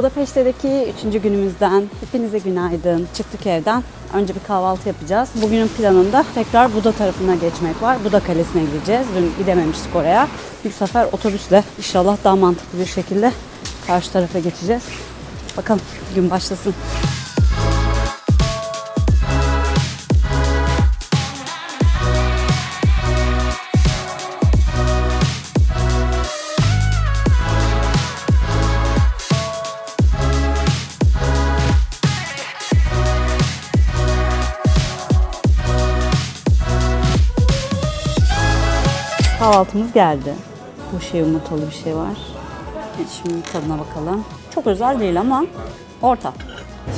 Budapeşte'deki üçüncü günümüzden hepinize günaydın. Çıktık evden. Önce bir kahvaltı yapacağız. Bugünün planında tekrar Buda tarafına geçmek var. Buda Kalesi'ne gideceğiz. Dün gidememiştik oraya. Bu sefer otobüsle inşallah daha mantıklı bir şekilde karşı tarafa geçeceğiz. Bakalım gün başlasın. Kahvaltımız geldi. Bu şey yumurtalı bir şey var. Şimdi tadına bakalım. Çok özel değil ama orta.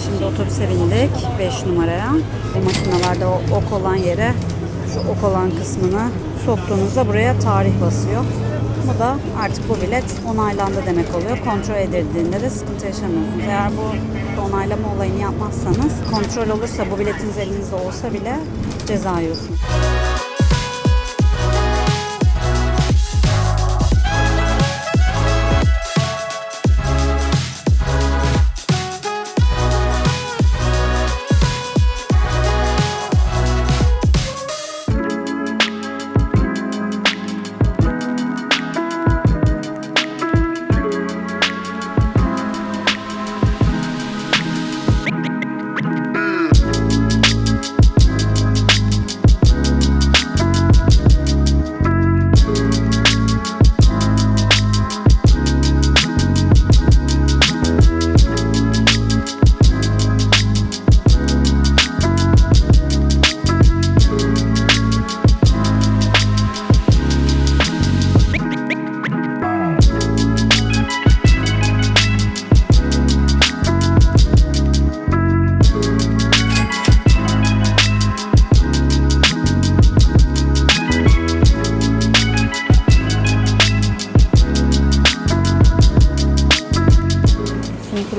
Şimdi otobüse bindik 5 numaraya. Bu makinelerde o ok olan yere şu ok olan kısmını soktuğunuzda buraya tarih basıyor. Bu da artık bu bilet onaylandı demek oluyor. Kontrol edildiğinde de sıkıntı yaşamıyorsunuz. Eğer bu onaylama olayını yapmazsanız kontrol olursa bu biletiniz elinizde olsa bile ceza yiyorsunuz.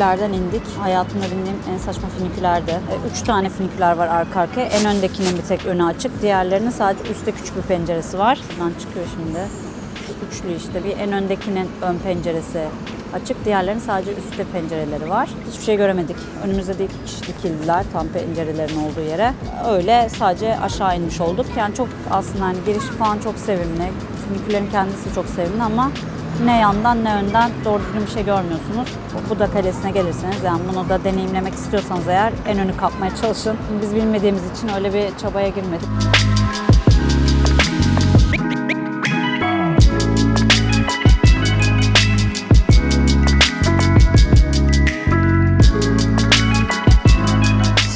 Finikülerden indik. Hayatımda bindiğim en saçma finikülerdi. E, Üç tane finiküler var arka arkaya. En öndekinin bir tek önü açık. Diğerlerinin sadece üstte küçük bir penceresi var. Buradan çıkıyor şimdi. Üçlü işte. Bir en öndekinin ön penceresi açık. Diğerlerinin sadece üstte pencereleri var. Hiçbir şey göremedik. Önümüzde de iki kişi dikildiler tam pencerelerin olduğu yere. Öyle sadece aşağı inmiş olduk. Yani çok aslında hani girişi falan çok sevimli. Finikülerin kendisi çok sevimli ama ne yandan ne önden doğru düzgün bir şey görmüyorsunuz. Bu da kalesine gelirseniz yani bunu da deneyimlemek istiyorsanız eğer en önü kapmaya çalışın. Biz bilmediğimiz için öyle bir çabaya girmedik.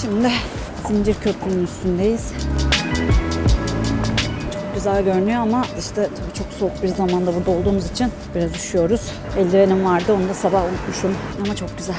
Şimdi Zincir Köprü'nün üstündeyiz. Güzel görünüyor ama işte tabii çok soğuk bir zamanda burada olduğumuz için biraz üşüyoruz. Eldivenim vardı onu da sabah unutmuşum ama çok güzel.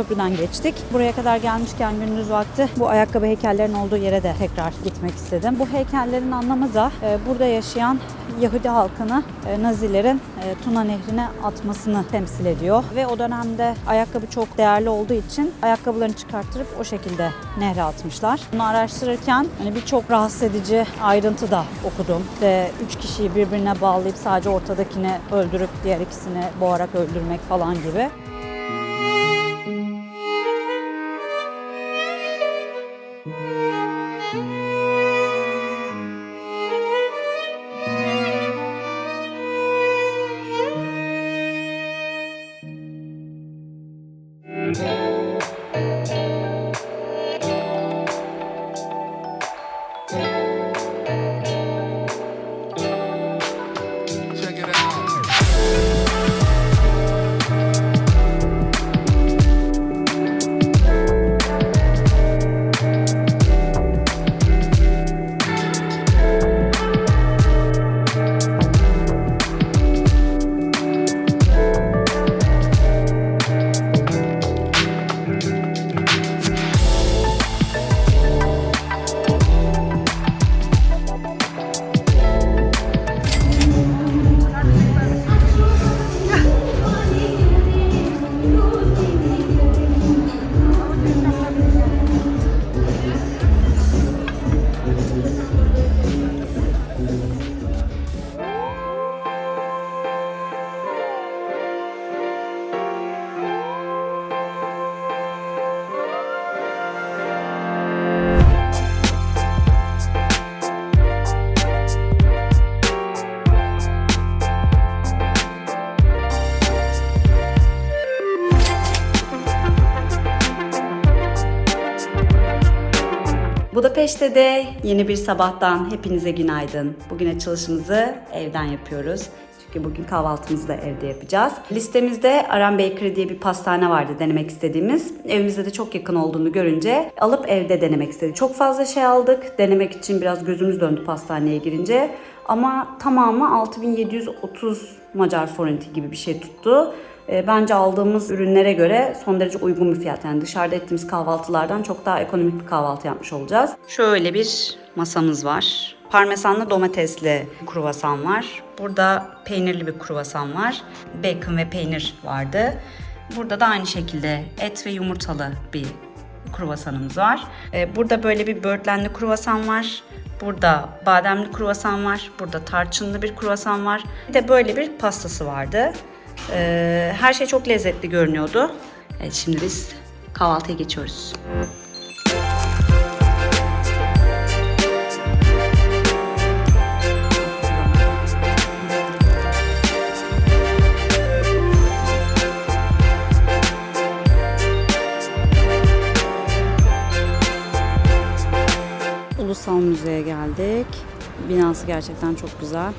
Köprü'den geçtik. Buraya kadar gelmişken gündüz vakti bu ayakkabı heykellerinin olduğu yere de tekrar gitmek istedim. Bu heykellerin anlamı da e, burada yaşayan Yahudi halkını e, Nazilerin e, Tuna Nehri'ne atmasını temsil ediyor. Ve o dönemde ayakkabı çok değerli olduğu için ayakkabılarını çıkarttırıp o şekilde nehre atmışlar. Bunu araştırırken hani birçok rahatsız edici ayrıntı da okudum. Ve üç kişiyi birbirine bağlayıp sadece ortadakini öldürüp diğer ikisini boğarak öldürmek falan gibi. 5'te de yeni bir sabahtan hepinize günaydın. Bugün açılışımızı evden yapıyoruz. Çünkü bugün kahvaltımızı da evde yapacağız. Listemizde Aran Bakery diye bir pastane vardı denemek istediğimiz. Evimize de çok yakın olduğunu görünce alıp evde denemek istedik. Çok fazla şey aldık. Denemek için biraz gözümüz döndü pastaneye girince. Ama tamamı 6730 Macar forinti gibi bir şey tuttu. E, Bence aldığımız ürünlere göre son derece uygun bir fiyat. Yani dışarıda ettiğimiz kahvaltılardan çok daha ekonomik bir kahvaltı yapmış olacağız. Şöyle bir masamız var. Parmesanlı domatesli kruvasan var. Burada peynirli bir kruvasan var. Bacon ve peynir vardı. Burada da aynı şekilde et ve yumurtalı bir kruvasanımız var. E, Burada böyle bir böğürtlenli kruvasan var. Burada bademli kruvasan var. Burada tarçınlı bir kruvasan var. Bir de böyle bir pastası vardı. Ee, her şey çok lezzetli görünüyordu. Evet, şimdi biz kahvaltıya geçiyoruz. Ulusal Müze'ye geldik. Binası gerçekten çok güzel.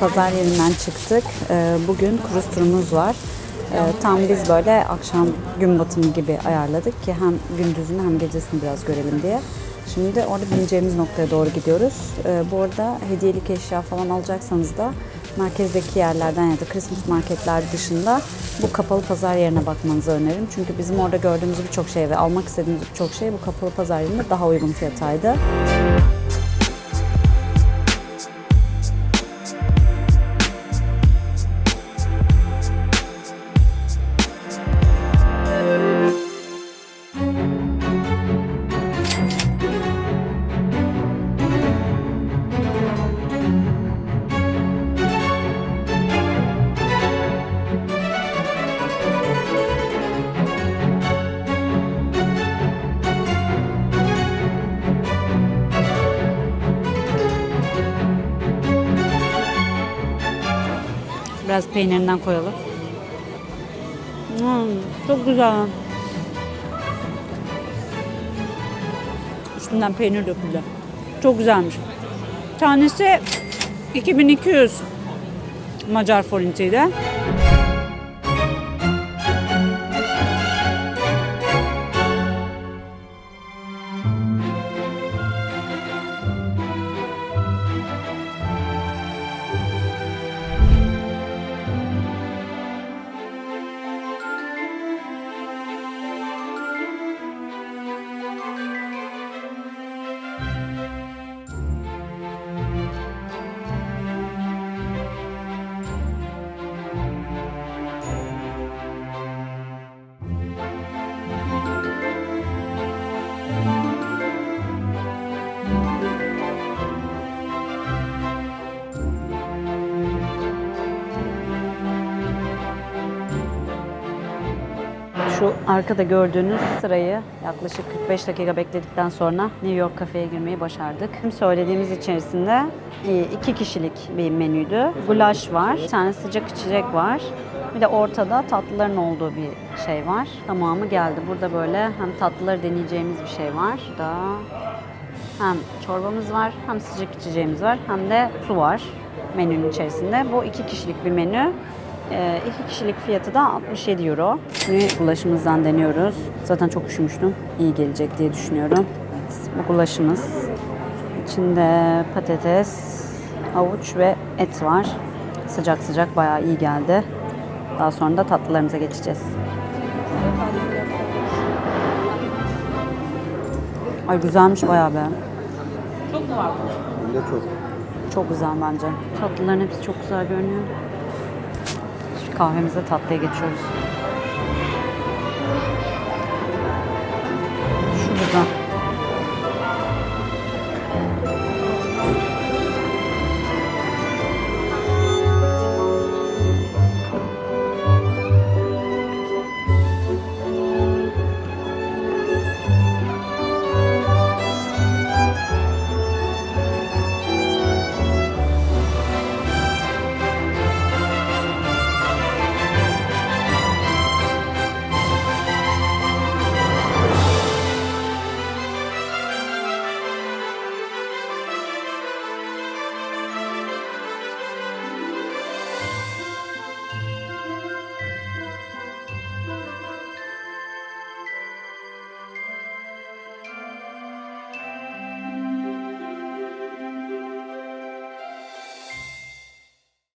Pazar yerinden çıktık. Ee, Bugün kruz turumuz var. Ee, Tam biz böyle akşam gün batımı gibi ayarladık ki hem gündüzünü hem gecesini biraz görelim diye. Şimdi orada bineceğimiz noktaya doğru gidiyoruz. Ee, Bu arada hediyelik eşya falan alacaksanız da merkezdeki yerlerden ya da Christmas marketler dışında bu kapalı pazar yerine bakmanızı öneririm. Çünkü bizim orada gördüğümüz birçok şey ve almak istediğimiz birçok şey bu kapalı pazar yerinde daha uygun fiyataydı. Biraz peynirinden koyalım. Hmm, çok güzel. Üstünden peynir döküldü. Çok güzelmiş. Tanesi 2200 Macar forintiydi. Arkada gördüğünüz sırayı yaklaşık 45 dakika bekledikten sonra New York kafeye girmeyi başardık. Bizim söylediğimiz içerisinde e, iki kişilik bir menüydü. Gulaş var, bir tane sıcak içecek var. Bir de ortada tatlıların olduğu bir şey var. Tamamı geldi. Burada böyle hem tatlıları deneyeceğimiz bir şey var. Da hem çorbamız var, hem sıcak içeceğimiz var, hem de su var menünün içerisinde. Bu iki kişilik bir menü. Ee, iki kişilik fiyatı da 67 euro. Şimdi gulaşımızdan deniyoruz. Zaten çok üşümüştüm. İyi gelecek diye düşünüyorum. Evet, bu gulaşımız. İçinde patates, havuç ve et var. Sıcak sıcak bayağı iyi geldi. Daha sonra da tatlılarımıza geçeceğiz. Ay güzelmiş bayağı be. Bunda çok. Çok güzel bence. Tatlıların hepsi çok güzel görünüyor. Kahvemize tatlıya geçiyoruz.